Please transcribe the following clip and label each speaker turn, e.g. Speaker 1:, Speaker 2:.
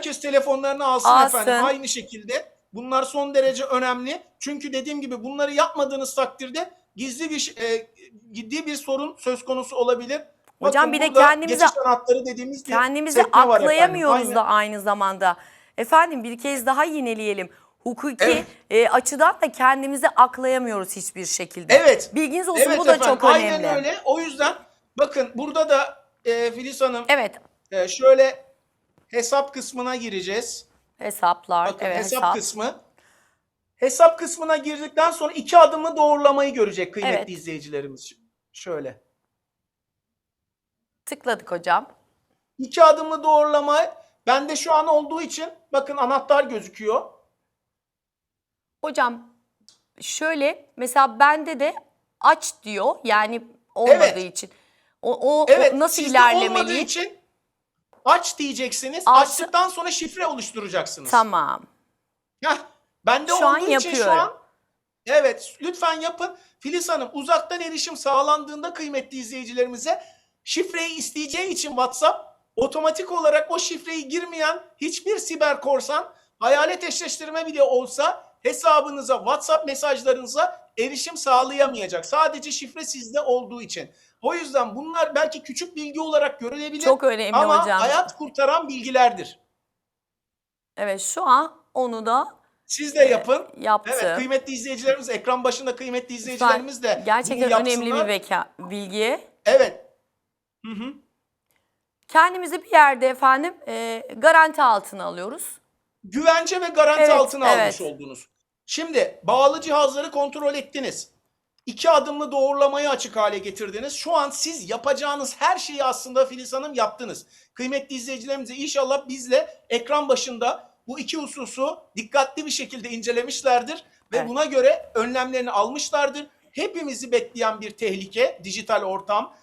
Speaker 1: Herkes telefonlarını alsın,
Speaker 2: Alsın.
Speaker 1: efendim aynı şekilde. Bunlar son derece önemli. Çünkü dediğim gibi bunları yapmadığınız takdirde gizli bir e, ciddi bir sorun söz konusu olabilir.
Speaker 2: Hocam
Speaker 1: Bakın
Speaker 2: bir de kendimize-
Speaker 1: dediğimiz
Speaker 2: Kendimizi
Speaker 1: Aynen.
Speaker 2: da aynı zamanda. Efendim bir kez daha yineleyelim. Hukuki
Speaker 1: Evet.
Speaker 2: e, açıdan da kendimizi aklayamıyoruz hiçbir şekilde.
Speaker 1: Evet.
Speaker 2: Bilginiz olsun
Speaker 1: Evet
Speaker 2: bu da
Speaker 1: efendim,
Speaker 2: çok önemli.
Speaker 1: Aynen öyle. O yüzden bakın burada da e, Filiz Hanım
Speaker 2: Evet
Speaker 1: e, şöyle hesap kısmına gireceğiz.
Speaker 2: hesaplar.
Speaker 1: Bakın
Speaker 2: evet
Speaker 1: hesap,
Speaker 2: hesap.
Speaker 1: kısmı. Hesap kısmına girdikten sonra iki adımlı doğrulamayı görecek kıymetli
Speaker 2: Evet.
Speaker 1: izleyicilerimiz. Şöyle.
Speaker 2: Tıkladık hocam.
Speaker 1: İki adımlı doğrulama bende şu an olduğu için bakın anahtar gözüküyor.
Speaker 2: Hocam şöyle mesela bende de aç diyor yani olmadığı
Speaker 1: Evet.
Speaker 2: için. O, o,
Speaker 1: Evet.
Speaker 2: o nasıl ilerlemeliyim?
Speaker 1: için aç diyeceksiniz.
Speaker 2: Altı-
Speaker 1: Açtıktan sonra şifre oluşturacaksınız.
Speaker 2: Tamam.
Speaker 1: Heh, bende
Speaker 2: Şu an
Speaker 1: olduğu için şu
Speaker 2: yapıyorum.
Speaker 1: an evet lütfen yapın. Filiz Hanım uzaktan erişim sağlandığında kıymetli izleyicilerimize şifreyi isteyeceği için WhatsApp otomatik olarak o şifreyi girmeyen hiçbir siber korsan hayalet eşleştirme bile olsa hesabınıza WhatsApp mesajlarınıza erişim sağlayamayacak. Sadece şifre sizde olduğu için. O yüzden bunlar belki küçük bilgi olarak görülebilir
Speaker 2: Çok önemli
Speaker 1: ama
Speaker 2: hocam.
Speaker 1: hayat kurtaran bilgilerdir.
Speaker 2: Evet şu an onu da
Speaker 1: Siz de yapın.
Speaker 2: yaptı.
Speaker 1: Evet kıymetli izleyicilerimiz ekran başında kıymetli izleyicilerimiz de
Speaker 2: Gerçekten
Speaker 1: bunu
Speaker 2: önemli bir beka, bilgi.
Speaker 1: Evet. Hı hı.
Speaker 2: Kendimizi bir yerde efendim e, garanti altına alıyoruz.
Speaker 1: Güvence ve garanti
Speaker 2: Evet,
Speaker 1: altına almış
Speaker 2: evet.
Speaker 1: oldunuz. Şimdi bağlı cihazları kontrol ettiniz. İki adımlı doğrulamayı açık hale getirdiniz. Şu an siz yapacağınız her şeyi aslında Filiz Hanım yaptınız. Kıymetli izleyicilerimize inşallah bizle ekran başında bu iki hususu dikkatli bir şekilde incelemişlerdir. Ve
Speaker 2: Evet.
Speaker 1: buna göre önlemlerini almışlardır. Hepimizi bekleyen bir tehlike, dijital ortam.